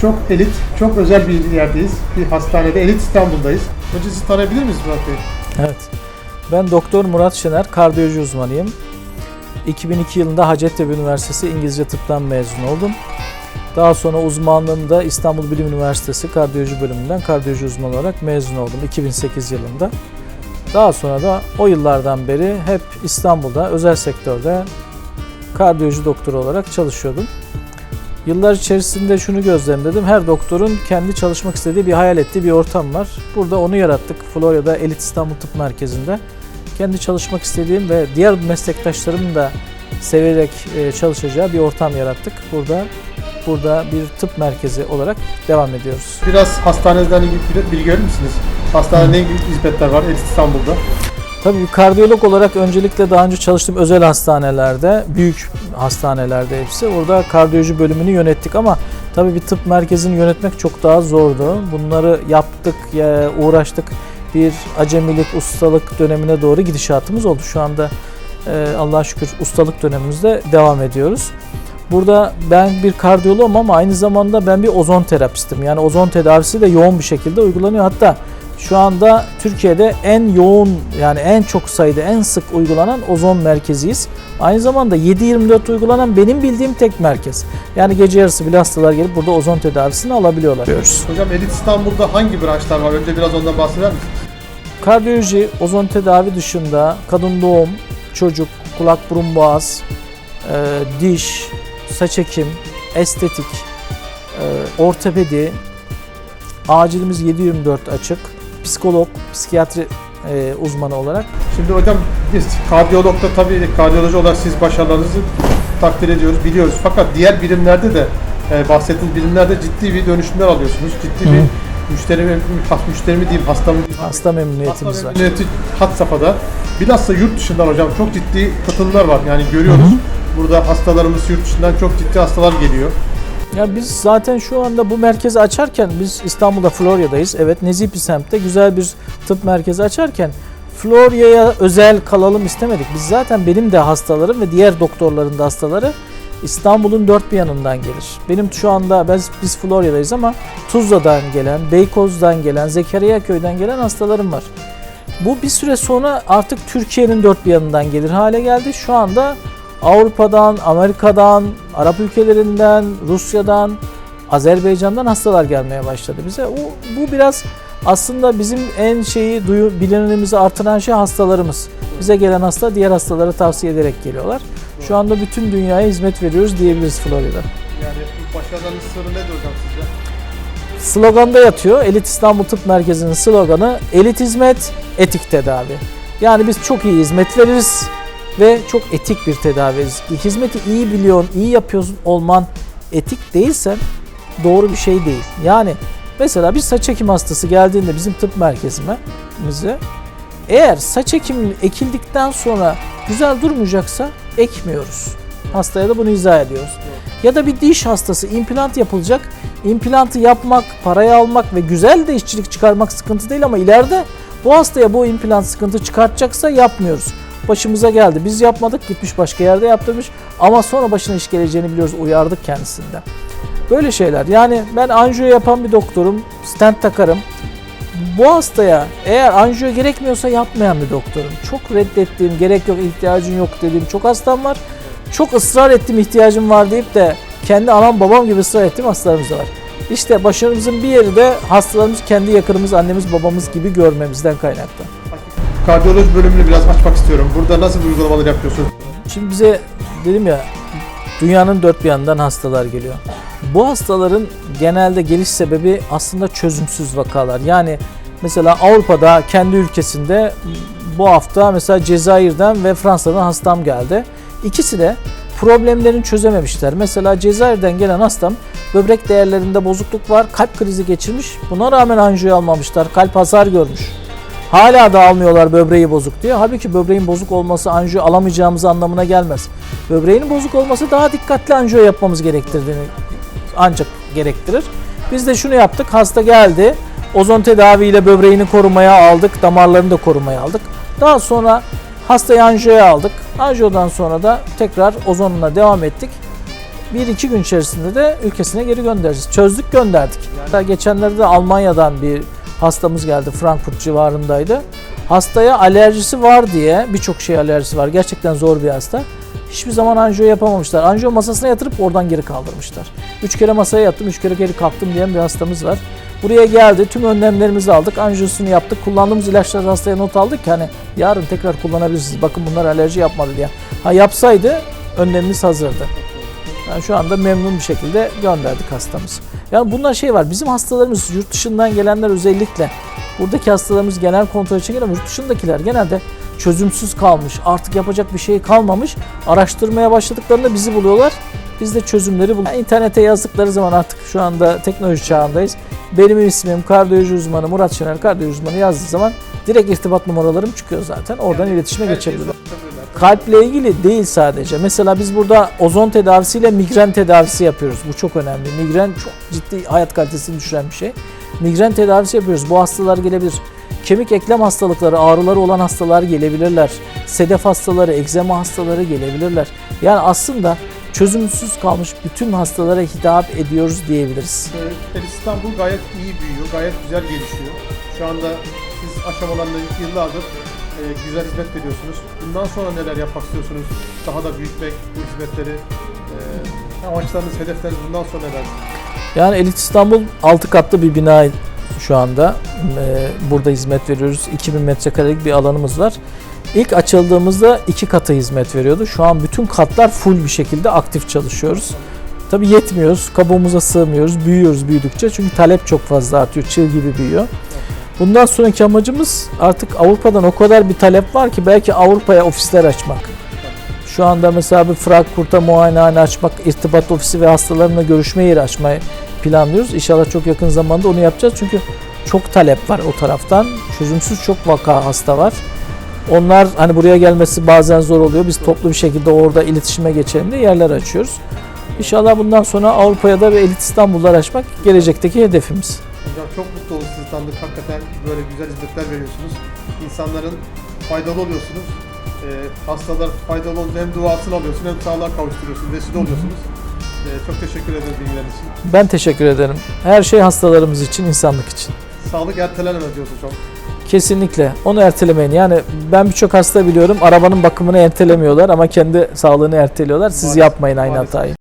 çok elit, çok özel bir yerdeyiz. Bir hastanede, Elit İstanbul'dayız. Önce sizi tanıyabilir miyiz Murat Bey? Evet. Ben Doktor Murat Şener, kardiyoloji uzmanıyım. 2002 yılında Hacettepe Üniversitesi İngilizce Tıp'tan mezun oldum. Daha sonra uzmanlığımda da İstanbul Bilim Üniversitesi Kardiyoloji Bölümünden kardiyoloji uzmanı olarak mezun oldum 2008 yılında. Daha sonra da o yıllardan beri hep İstanbul'da özel sektörde kardiyoloji doktoru olarak çalışıyordum. Yıllar içerisinde şunu gözlemledim. Her doktorun kendi çalışmak istediği bir hayal ettiği bir ortam var. Burada onu yarattık. Florya'da Elit İstanbul Tıp Merkezi'nde. Kendi çalışmak istediğim ve diğer meslektaşlarımın da severek e, çalışacağı bir ortam yarattık. Burada burada bir tıp merkezi olarak devam ediyoruz. Biraz hastaneden ilgili bilgi verir misiniz? Hastanede ne hizmetler var Elit İstanbul'da? Tabii kardiyolog olarak öncelikle daha önce çalıştığım özel hastanelerde, büyük hastanelerde hepsi. Orada kardiyoloji bölümünü yönettik ama tabii bir tıp merkezini yönetmek çok daha zordu. Bunları yaptık, ya- uğraştık. Bir acemilik, ustalık dönemine doğru gidişatımız oldu. Şu anda e, Allah'a şükür ustalık dönemimizde devam ediyoruz. Burada ben bir kardiyoloğum ama aynı zamanda ben bir ozon terapistim. Yani ozon tedavisi de yoğun bir şekilde uygulanıyor. Hatta şu anda Türkiye'de en yoğun yani en çok sayıda en sık uygulanan ozon merkeziyiz. Aynı zamanda 7-24 uygulanan benim bildiğim tek merkez. Yani gece yarısı bile hastalar gelip burada ozon tedavisini alabiliyorlar. Hocam Elit İstanbul'da hangi branşlar var? Önce biraz ondan bahseder misiniz? Kardiyoloji, ozon tedavi dışında kadın doğum, çocuk, kulak, burun, boğaz, e, diş, saç ekim, estetik, e, ortopedi, acilimiz 7-24 açık, psikolog, psikiyatri e, uzmanı olarak Şimdi hocam biz kardiyologda tabii kardiyoloji olarak siz başarılarınızı takdir ediyoruz, biliyoruz. Fakat diğer birimlerde de e, bahsettiğiniz birimlerde ciddi bir dönüşümler alıyorsunuz. Ciddi Hı. bir müşteri, müşteri mi diyeyim, hasta mı diyeyim? hasta memnuniyetimiz Hasta var. memnuniyeti had safhada. Bilhassa yurt dışından hocam çok ciddi katılımlar var. Yani görüyoruz. Burada hastalarımız yurt dışından çok ciddi hastalar geliyor. Ya biz zaten şu anda bu merkezi açarken biz İstanbul'da Florya'dayız. Evet Nezih bir semtte güzel bir tıp merkezi açarken Florya'ya özel kalalım istemedik. Biz zaten benim de hastalarım ve diğer doktorların da hastaları İstanbul'un dört bir yanından gelir. Benim şu anda biz, biz Florya'dayız ama Tuzla'dan gelen, Beykoz'dan gelen, Zekeriya köyden gelen hastalarım var. Bu bir süre sonra artık Türkiye'nin dört bir yanından gelir hale geldi. Şu anda Avrupa'dan, Amerika'dan, Arap ülkelerinden, Rusya'dan, Azerbaycan'dan hastalar gelmeye başladı bize. O, bu biraz aslında bizim en şeyi duyu, bilinimimizi artıran şey hastalarımız. Bize gelen hasta diğer hastalara tavsiye ederek geliyorlar. Şu anda bütün dünyaya hizmet veriyoruz diyebiliriz Florya'da. Yani başarılarınız sırrı nedir hocam sizce? Sloganda yatıyor. Elit İstanbul Tıp Merkezi'nin sloganı elit hizmet, etik tedavi. Yani biz çok iyi hizmet veririz ve çok etik bir tedavi. Hizmeti iyi biliyorsun, iyi yapıyorsun olman etik değilsen doğru bir şey değil. Yani mesela bir saç ekim hastası geldiğinde bizim tıp merkezimize eğer saç ekimi ekildikten sonra güzel durmayacaksa ekmiyoruz. Hastaya da bunu izah ediyoruz. Ya da bir diş hastası implant yapılacak. İmplantı yapmak, parayı almak ve güzel de işçilik çıkarmak sıkıntı değil ama ileride bu hastaya bu implant sıkıntı çıkartacaksa yapmıyoruz. Başımıza geldi. Biz yapmadık, gitmiş başka yerde yaptırmış ama sonra başına iş geleceğini biliyoruz. Uyardık kendisinden. Böyle şeyler. Yani ben anjiyo yapan bir doktorum. Stent takarım. Bu hastaya eğer anjiyo gerekmiyorsa yapmayan bir doktorum. Çok reddettiğim, gerek yok, ihtiyacın yok dediğim çok hastam var. Çok ısrar ettim ihtiyacım var deyip de kendi anam babam gibi ısrar ettiğim hastalarımız var. İşte başarımızın bir yeri de hastalarımızı kendi yakınımız, annemiz, babamız gibi görmemizden kaynaklı. Kardiyoloji bölümünü biraz açmak istiyorum. Burada nasıl uygulamalar yapıyorsunuz? Şimdi bize dedim ya dünyanın dört bir yanından hastalar geliyor. Bu hastaların genelde geliş sebebi aslında çözümsüz vakalar. Yani mesela Avrupa'da kendi ülkesinde bu hafta mesela Cezayir'den ve Fransa'dan hastam geldi. İkisi de problemlerini çözememişler. Mesela Cezayir'den gelen hastam böbrek değerlerinde bozukluk var, kalp krizi geçirmiş. Buna rağmen anjiyo almamışlar, kalp hasar görmüş. Hala da almıyorlar böbreği bozuk diye. Halbuki böbreğin bozuk olması anjiyo alamayacağımız anlamına gelmez. Böbreğinin bozuk olması daha dikkatli anjiyo yapmamız gerektirdiğini ancak gerektirir. Biz de şunu yaptık. Hasta geldi. Ozon tedaviyle böbreğini korumaya aldık. Damarlarını da korumaya aldık. Daha sonra hastayı anjiyoya aldık. Anjiyodan sonra da tekrar ozonuna devam ettik. bir iki gün içerisinde de ülkesine geri göndereceğiz. Çözdük gönderdik. Hatta geçenlerde de Almanya'dan bir hastamız geldi. Frankfurt civarındaydı. Hastaya alerjisi var diye birçok şey alerjisi var. Gerçekten zor bir hasta. Hiçbir zaman anjiyo yapamamışlar. Anjiyo masasına yatırıp oradan geri kaldırmışlar. Üç kere masaya yattım, üç kere geri kalktım diyen bir hastamız var. Buraya geldi, tüm önlemlerimizi aldık, anjiyosunu yaptık, kullandığımız ilaçları hastaya not aldık ki hani yarın tekrar kullanabilirsiniz. Bakın bunlar alerji yapmadı diye. Ha yapsaydı önlemimiz hazırdı. Yani şu anda memnun bir şekilde gönderdik hastamızı. Yani bunlar şey var, bizim hastalarımız yurt dışından gelenler özellikle buradaki hastalarımız genel kontrol için gelen yurt dışındakiler genelde çözümsüz kalmış, artık yapacak bir şey kalmamış. Araştırmaya başladıklarında bizi buluyorlar. Biz de çözümleri buluyoruz. Yani internete yazdıkları zaman artık şu anda teknoloji çağındayız. Benim ismim kardiyoloji uzmanı Murat Şener kardiyoloji uzmanı yazdığı zaman direkt irtibat numaralarım çıkıyor zaten. Oradan iletişime geçebilirim. Kalple ilgili değil sadece. Mesela biz burada ozon tedavisiyle migren tedavisi yapıyoruz. Bu çok önemli. Migren çok ciddi hayat kalitesini düşüren bir şey. Migren tedavisi yapıyoruz. Bu hastalar gelebilir. Kemik eklem hastalıkları, ağrıları olan hastalar gelebilirler. Sedef hastaları, egzema hastaları gelebilirler. Yani aslında çözümsüz kalmış bütün hastalara hitap ediyoruz diyebiliriz. Ee, El İstanbul gayet iyi büyüyor, gayet güzel gelişiyor. Şu anda siz aşamalarında yıllardır e, güzel hizmet veriyorsunuz. Bundan sonra neler yapmak istiyorsunuz? Daha da büyütmek bu hizmetleri. E, amaçlarınız, hedefleriniz bundan sonra neler? Yani Elit İstanbul 6 katlı bir bina şu anda. Ee, burada hizmet veriyoruz. 2000 metrekarelik bir alanımız var. İlk açıldığımızda iki katı hizmet veriyordu. Şu an bütün katlar full bir şekilde aktif çalışıyoruz. Tabii yetmiyoruz. Kabuğumuza sığmıyoruz. Büyüyoruz büyüdükçe. Çünkü talep çok fazla artıyor. Çığ gibi büyüyor. Bundan sonraki amacımız artık Avrupa'dan o kadar bir talep var ki belki Avrupa'ya ofisler açmak. Şu anda mesela bir Frankfurt'a muayenehane açmak, irtibat ofisi ve hastalarımla görüşme yeri açmayı planlıyoruz. İnşallah çok yakın zamanda onu yapacağız. Çünkü çok talep var o taraftan. Çözümsüz çok vaka hasta var. Onlar hani buraya gelmesi bazen zor oluyor. Biz toplu bir şekilde orada iletişime geçelim diye yerler açıyoruz. İnşallah bundan sonra Avrupa'ya da ve elit İstanbul'lar açmak gelecekteki hedefimiz. Hocam çok mutlu olduk sizi tanıdık. Hakikaten böyle güzel hizmetler veriyorsunuz. İnsanların faydalı oluyorsunuz. E, hastalar faydalı olunca hem duasını alıyorsunuz hem sağlığa kavuşturuyorsunuz. Vesile oluyorsunuz. E, çok teşekkür ederim bilgiler için. Ben teşekkür ederim. Her şey hastalarımız için, insanlık için. Sağlık ertelenemez diyorsun hocam. Kesinlikle. Onu ertelemeyin. Yani ben birçok hasta biliyorum. Arabanın bakımını ertelemiyorlar ama kendi sağlığını erteliyorlar. Siz Maalesef, yapmayın aynı maalesef. hatayı.